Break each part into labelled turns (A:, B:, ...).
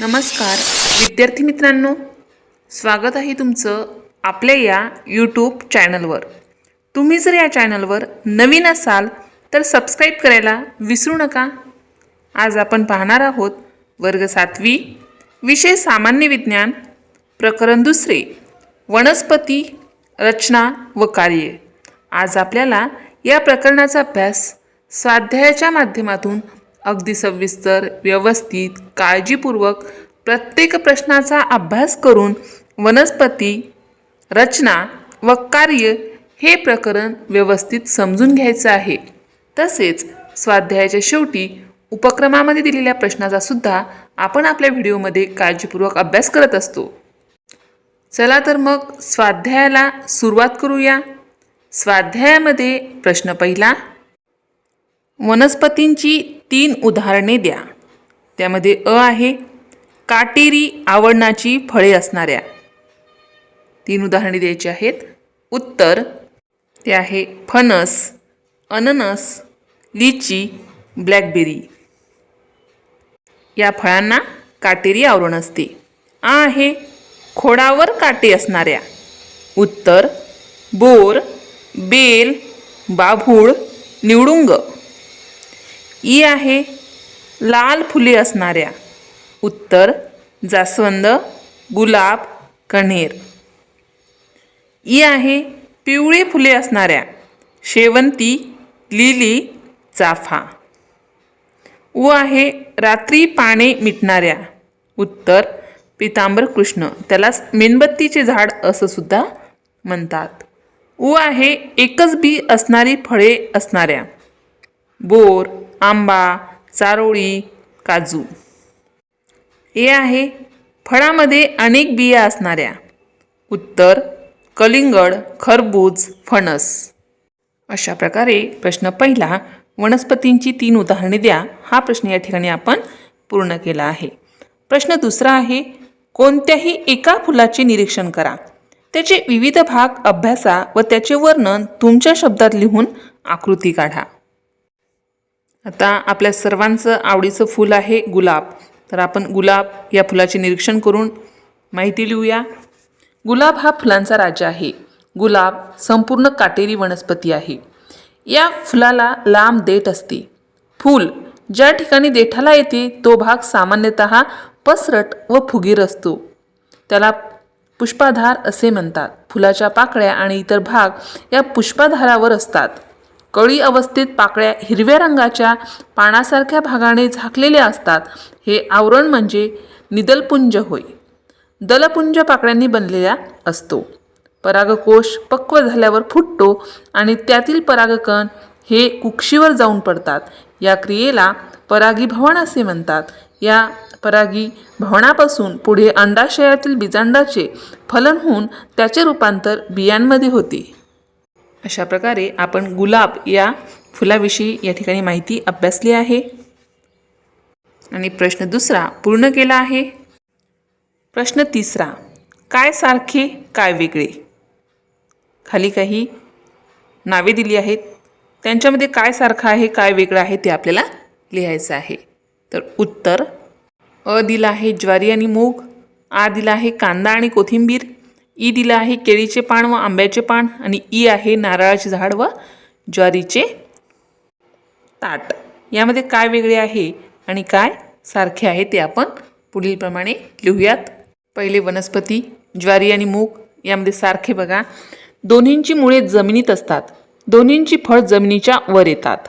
A: नमस्कार विद्यार्थी मित्रांनो स्वागत आहे तुमचं आपल्या या यूट्यूब चॅनलवर तुम्ही जर या चॅनलवर नवीन असाल तर सबस्क्राईब करायला विसरू नका. आज आपण पाहणार आहोत वर्ग सातवी विषय सामान्य विज्ञान प्रकरण दुसरे वनस्पती रचना व कार्य. आज आपल्याला या प्रकरणाचा अभ्यास स्वाध्यायाच्या माध्यमातून अगदी सविस्तर व्यवस्थित काळजीपूर्वक प्रत्येक प्रश्नाचा अभ्यास करून वनस्पती रचना व कार्य हे प्रकरण व्यवस्थित समजून घ्यायचं आहे. तसेच स्वाध्यायाच्या शेवटी उपक्रमामध्ये दिलेल्या प्रश्नाचा सुद्धा आपण आपल्या व्हिडिओमध्ये काळजीपूर्वक अभ्यास करत असतो. चला तर मग स्वाध्यायाला सुरुवात करूया. स्वाध्यायामध्ये प्रश्न पहिला. वनस्पतींची तीन उदाहरणे द्या. त्यामध्ये अ आहे काटेरी आवडण्याची फळे असणाऱ्या. तीन उदाहरणे द्यायची आहेत. उत्तर ते आहे फणस अननस लिची ब्लॅकबेरी. या फळांना काटेरी आवरण असते. आ आहे खोडावर काटे असणाऱ्या. उत्तर बोर बेल बाभूळ निवडुंग. ई आहे लाल फुले असणाऱ्या. उत्तर जास्वंद गुलाब कण्हेर. ई आहे पिवळी फुले असणाऱ्या. शेवंती लिली चाफा. उ आहे रात्री पाने मिटणाऱ्या. उत्तर पितांबर कृष्ण. त्याला मेणबत्तीचे झाड असं सुद्धा म्हणतात. उ आहे एकच बी असणारी फळे असणाऱ्या. बोर आंबा चारोळी काजू. हे आहे फळामध्ये अनेक बिया असणाऱ्या. उत्तर कलिंगड खरबूज फणस. अशा प्रकारे प्रश्न पहिला वनस्पतींची तीन उदाहरणे द्या. हा प्रश्न या ठिकाणी आपण पूर्ण केला आहे. प्रश्न दुसरा आहे कोणत्याही एका फुलाचे निरीक्षण करा. त्याचे विविध भाग अभ्यासा व त्याचे वर्णन तुमच्या शब्दात लिहून आकृती काढा. आता आपल्या सर्वांचं आवडीचं फूल आहे गुलाब. तर आपण गुलाब या फुलाचे निरीक्षण करून माहिती लिहूया. गुलाब हा फुलांचा राजा आहे. गुलाब संपूर्ण काटेरी वनस्पती आहे. या फुलाला लांब देठ असते. फूल ज्या ठिकाणी देठाला येते तो भाग सामान्यतः पसरट व फुगीर असतो. त्याला पुष्पाधार असे म्हणतात. फुलाच्या पाकळ्या आणि इतर भाग या पुष्पाधारावर असतात. कळी अवस्थेत पाकळ्या हिरव्या रंगाच्या पानासारख्या भागाने झाकलेल्या असतात. हे आवरण म्हणजे निदलपुंज होय. दलपुंज पाकळ्यांनी बनलेला असतो. परागकोश पक्व झाल्यावर फुटतो आणि त्यातील परागकण हे कुक्षीवर जाऊन पडतात. या क्रियेला परागीभवन असे म्हणतात. या परागी भवनापासून पुढे अंडाशयातील बीजांडाचे फलन होऊन त्याचे रूपांतर बियांमध्ये होते. अशा प्रकारे आपण गुलाब या फुलाविषयी या ठिकाणी माहिती अभ्यासली आहे. आणि प्रश्न दुसरा पूर्ण केला आहे. प्रश्न तिसरा काय सारखे काय वेगळे? खाली काही नावे दिली आहेत. त्यांच्यामध्ये काय सारखं आहे काय वेगळं आहे ते आपल्याला लिहायचं आहे. तर उत्तर अ दिला आहे ज्वारी आणि मूग आ दिला आहे कांदा आणि कोथिंबीर ई दिलं आहे केळीचे पान व आंब्याचे पान आणि ई आहे नारळाचे झाड व ज्वारीचे ताट. यामध्ये काय वेगळे आहे आणि काय सारखे आहे ते आपण पुढीलप्रमाणे लिहूयात. पहिले वनस्पती ज्वारी आणि मूग यामध्ये सारखे बघा. दोन्हींची मुळे जमिनीत असतात. दोन्हींची फळ जमिनीच्या वर येतात.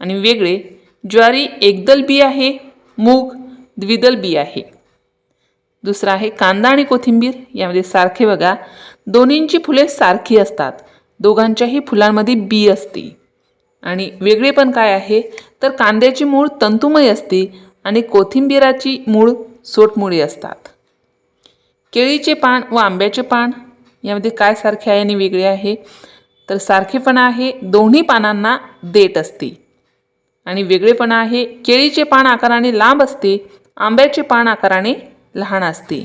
A: आणि वेगळे ज्वारी एकदल बी आहे मूग द्विदल बी आहे. दुसरा आहे कांदा आणि कोथिंबीर. यामध्ये सारखे बघा दोन्हींची फुले सारखी असतात. दोघांच्याही फुलांमध्ये बी असते. आणि वेगळेपण काय आहे? तर कांद्याची मूळ तंतुमय असते आणि कोथिंबिराची मूळ सोटमुळी असतात. केळीचे पान व आंब्याचे पान यामध्ये काय सारखे आहे आणि वेगळे आहे? तर सारखेपणा आहे दोन्ही पानांना देठ असते. आणि वेगळेपणा आहे केळीचे पान आकाराने लांब असते आंब्याचे पान आकाराने लहान असते.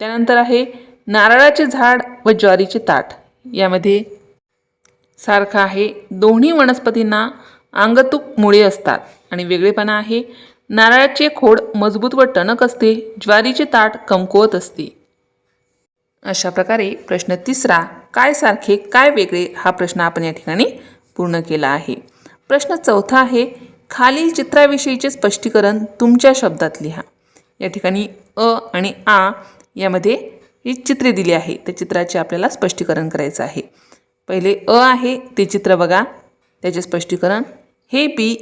A: त्यानंतर आहे नारळाचे झाड व ज्वारीचे ताट. यामध्ये सारखं आहे दोन्ही वनस्पतींना अंगतूक मुळे असतात आणि वेगळेपणा आहे नारळाचे खोड मजबूत व टणक असते ज्वारीचे ताट कमकुवत असते. अशा प्रकारे प्रश्न तिसरा काय सारखे काय वेगळे हा प्रश्न आपण या ठिकाणी पूर्ण केला आहे. प्रश्न चौथा आहे खालील चित्राविषयीचे स्पष्टीकरण तुमच्या शब्दात लिहा. या ठिकाणी अ आणि आ यामध्ये ही चित्रे दिली आहे. त्या चित्राचे आपल्याला स्पष्टीकरण करायचं आहे. पहिले अ आहे ते चित्र बघा. त्याचे स्पष्टीकरण हे बी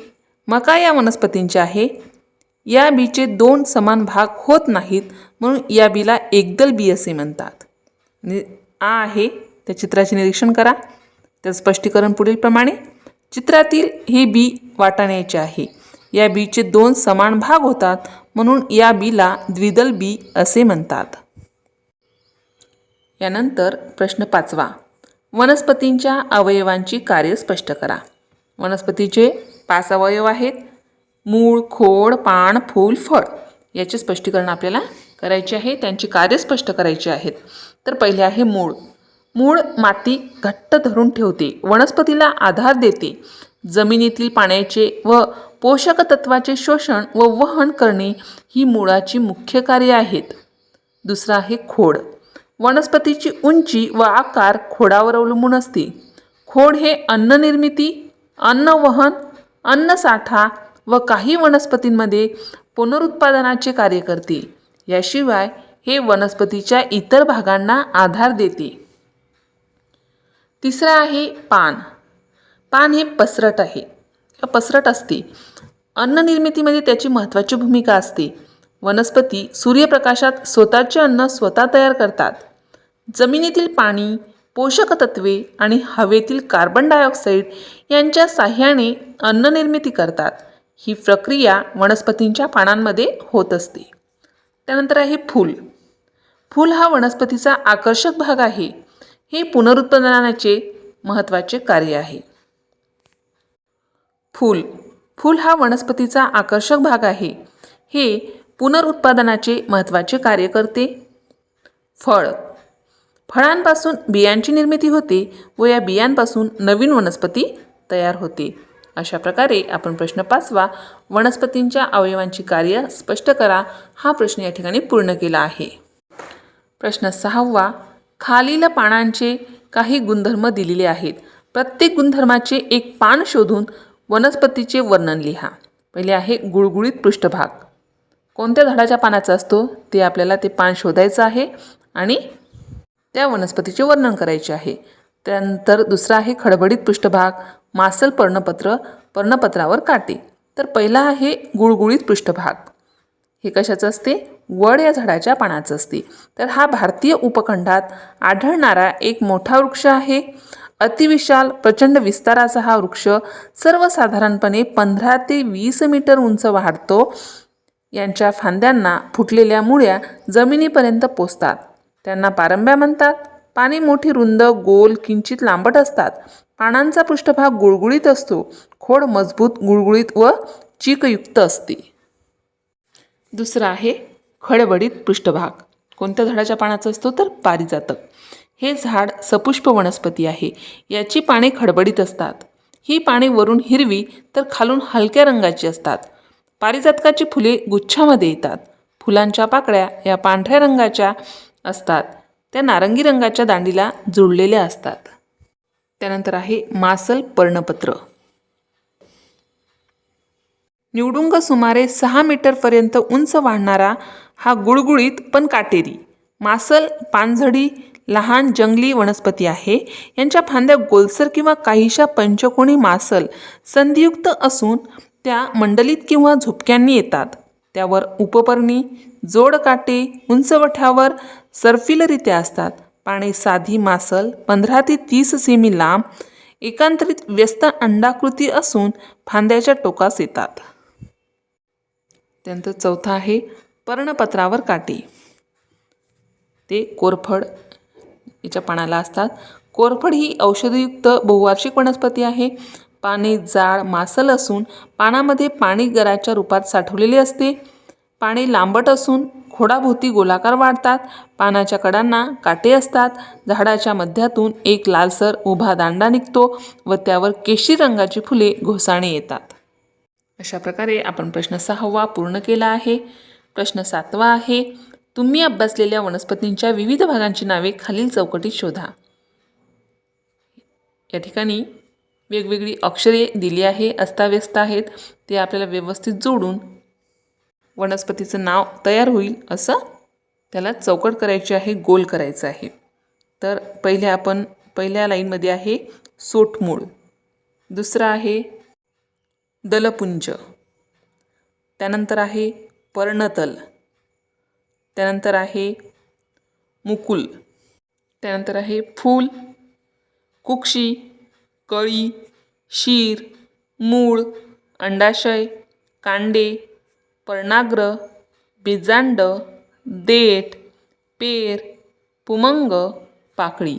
A: मका या वनस्पतींचे आहे. या बीचे दोन समान भाग होत नाहीत म्हणून या बीला एकदल बी असे म्हणतात. आणि आ आहे त्या चित्राचे निरीक्षण करा. त्याचं स्पष्टीकरण पुढील प्रमाणे चित्रातील हे बी वाटाण्याचे आहे. या बीचे दोन समान भाग होतात म्हणून या बीला द्विदल बी असे म्हणतात. यानंतर प्रश्न पाचवा. वनस्पतींच्या अवयवांची कार्य स्पष्ट करा. वनस्पतीचे पाच अवयव आहेत. मूळ खोड पान फूल फळ याचे स्पष्टीकरण आपल्याला करायचे आहे. त्यांची कार्य स्पष्ट करायची आहेत. तर पहिले आहे मूळ. मूळ माती घट्ट धरून ठेवते. वनस्पतीला आधार देते. जमिनीतील पाण्याचे व पोषक तत्वाचे शोषण व वहन करणे ही मुळाची मुख्य कार्य आहेत. दुसरं आहे खोड. वनस्पतीची उंची व आकार खोडावर अवलंबून असते. खोड हे अन्न निर्मिती अन्नवहन अन्नसाठा व काही वनस्पतींमध्ये पुनरुत्पादनाचे कार्य करते. याशिवाय हे वनस्पतीच्या इतर भागांना आधार देते. तिसरं आहे पान. पान हे पसरट आहे. पसरट असते. अन्ननिर्मितीमध्ये त्याची महत्त्वाची भूमिका असते. वनस्पती सूर्यप्रकाशात स्वतःचे अन्न स्वतः तयार करतात. जमिनीतील पाणी पोषक तत्वे आणि हवेतील कार्बन डायऑक्साईड यांच्या साह्याने अन्ननिर्मिती करतात. ही प्रक्रिया वनस्पतींच्या पानांमध्ये होत असते. त्यानंतर आहे फूल. फूल हा वनस्पतीचा आकर्षक भाग आहे. हे पुनरुत्पादनाचे महत्त्वाचे कार्य आहे. फूल. फूल हा वनस्पतीचा आकर्षक भाग आहे. हे पुनरुत्पादनाचे महत्त्वाचे कार्य करते फळ. फळांपासून बियांची निर्मिती होते व या बियांपासून नवीन वनस्पती तयार होते. अशा प्रकारे आपण प्रश्न पाचवा वनस्पतींच्या अवयवांची कार्य स्पष्ट करा हा प्रश्न या ठिकाणी पूर्ण केला आहे. प्रश्न सहावा खालील पानांचे काही गुणधर्म दिलेले आहेत. प्रत्येक गुणधर्माचे एक पान शोधून वनस्पतीचे वर्णन लिहा. पहिले आहे गुळगुळीत पृष्ठभाग. कोणत्या झाडाच्या पानाचा असतो? ते आपल्याला ते पान शोधायचं आहे आणि त्या वनस्पतीचे वर्णन करायचे आहे. त्यानंतर दुसरा आहे खडबडीत पृष्ठभाग. मासल पर्णपत्र पर्णपत्रावर काटे. तर पहिला आहे गुळगुळीत पृष्ठभाग. हे कशाचं असते? वड या झाडाच्या पानाचं असते. तर हा भारतीय उपखंडात आढळणारा एक मोठा वृक्ष आहे. अतिविशाल प्रचंड विस्ताराचा हा वृक्ष सर्वसाधारणपणे पंधरा ते वीस मीटर उंच वाढतो. यांच्या फांद्यांना फुटलेल्या मुळ्या जमिनीपर्यंत पोचतात त्यांना पारंब्या म्हणतात. पाने मोठी रुंद गोल किंचित लांबट असतात. पानांचा पृष्ठभाग गुळगुळीत असतो. खोड मजबूत गुळगुळीत व चीकयुक्त असते. दुसरं आहे खडबडीत पृष्ठभाग. कोणत्या झाडाच्या पानाचा असतो तर पारिजातक. हे झाड सपुष्प वनस्पती आहे. याची पाने खडबडीत असतात. ही पाने वरून हिरवी तर खालून हलक्या रंगाची असतात. पारिजातकाची फुले गुच्छामध्ये येतात. फुलांच्या पाकळ्या या पांढऱ्या रंगाच्या असतात. त्या नारंगी रंगाच्या दांडीला जुळलेल्या असतात. त्यानंतर आहे मासल पर्णपत्र. निवडुंग सुमारे सहा मीटरपर्यंत उंच वाढणारा हा गुळगुळीत पण काटेरी. मासल पानझडी लहान जंगली वनस्पती आहे. यांच्या फांद्या गोलसर किंवा काहीशा पंचकोणी मासल संधियुक्त असून त्या मंडलीत किंवा झुपक्यांनी येतात. त्यावर उपपर्णी जोड काटे उंचवठ्यावर सर्फिलरित्या असतात. पाने साधी मासल पंधरा ते तीस सेमी लांब एकांतरित व्यस्त अंडाकृती असून फांद्याच्या टोकास येतात. त्यानंतर चौथा आहे पर्णपत्रावर काटे. ते कोरफड याच्या पानाला असतात. कोरफड ही औषधयुक्त बहुवार्षिक वनस्पती आहे. पाने जाड मासल असून पानामध्ये पाणी गराच्या रूपात साठवलेले असते. पाने लांबट असून खोडाभोवती गोलाकार वाढतात. पानाच्या कडांना काटे असतात. झाडाच्या मध्यातून एक लालसर उभा दांडा निघतो व त्यावर केशरी रंगाची फुले घोसाणे येतात. अशा प्रकारे आपण प्रश्न सहावा पूर्ण केला आहे. प्रश्न सातवा आहे तुम्ही अभ्यासलेल्या वनस्पतींच्या विविध भागांची नावे खालील चौकटीत शोधा. या ठिकाणी वेगवेगळी अक्षरे दिली आहे अस्ताव्यस्त आहेत. ते आपल्याला व्यवस्थित जोडून वनस्पतीचं नाव तयार होईल असं त्याला चौकट करायची आहे गोल करायचं आहे. तर पहिले आपण पहिल्या लाईनमध्ये आहे सोटमूळ दुसरं आहे दलपुंज. त्यानंतर आहे पर्णतल. त्यानंतर आहे मुकुल. त्यानंतर आहे फूल कुक्षी कळी शीर मूळ अंडाशय कांडे पर्णाग्र बिजांड देठ पेर पुमंग पाकळी.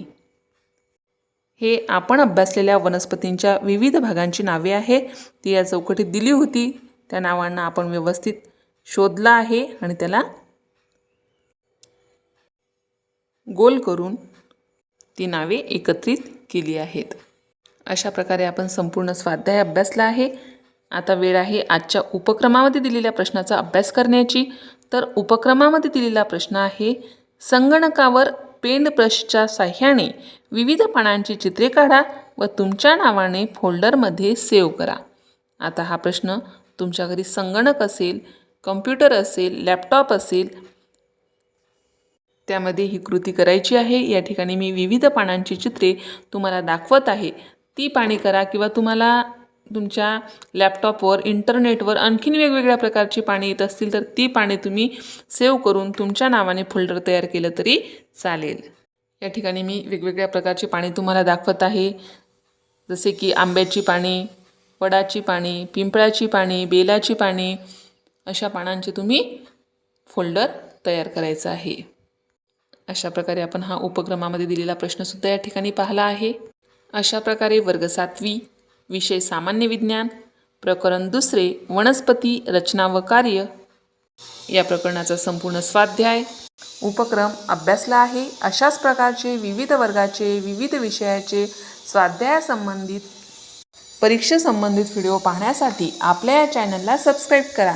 A: हे आपण अभ्यासलेल्या वनस्पतींच्या विविध भागांची नावे आहे ती या चौकटीत दिली होती. त्या नावांना आपण व्यवस्थित शोधला आहे आणि त्याला गोल करून ती नावे एकत्रित केली आहेत. अशा प्रकारे आपण संपूर्ण स्वाध्याय अभ्यासला आहे. आता वेळ आहे आजच्या उपक्रमामध्ये दिलेल्या प्रश्नाचा अभ्यास करण्याची. तर उपक्रमामध्ये दिलेला प्रश्न आहे संगणकावर पेन ब्रशच्या साह्याने विविध पानांची चित्रे काढा व तुमच्या नावाने फोल्डरमध्ये सेव्ह करा. आता हा प्रश्न तुमच्या घरी संगणक असेल कम्प्युटर असेल लॅपटॉप असेल त्यामध्ये ही कृती करायची आहे. या ठिकाणी मी विविध पानांची चित्रे तुम्हाला दाखवत आहे. ती पाणी करा किंवा तुम्हाला तुमच्या लॅपटॉपवर इंटरनेटवर आणखीन वेगवेगळ्या प्रकारची पाणी येत असतील तर ती पाणी तुम्ही सेव्ह करून तुमच्या नावाने फोल्डर तयार केलं तरी चालेल. या ठिकाणी मी वेगवेगळ्या प्रकारची पाणी तुम्हाला दाखवत आहे. जसे की आंब्याची पाणी वडाची पाणी पिंपळाची पाणी बेलाची पाणी अशा पानांचे तुम्ही फोल्डर तयार करायचं आहे. अशा प्रकारे आपण हा उपक्रमामध्ये दिलेला प्रश्नसुद्धा या ठिकाणी पाहिला आहे. अशा प्रकारे वर्ग सातवी विषय सामान्य विज्ञान प्रकरण दुसरे वनस्पती रचना व कार्य या प्रकरणाचा संपूर्ण स्वाध्याय उपक्रम अभ्यासला आहे. अशाच प्रकारचे विविध वर्गाचे विविध विषयाचे स्वाध्यायासंबंधित परीक्षेसंबंधित व्हिडिओ पाहण्यासाठी आपल्या या चॅनलला सबस्क्राईब करा.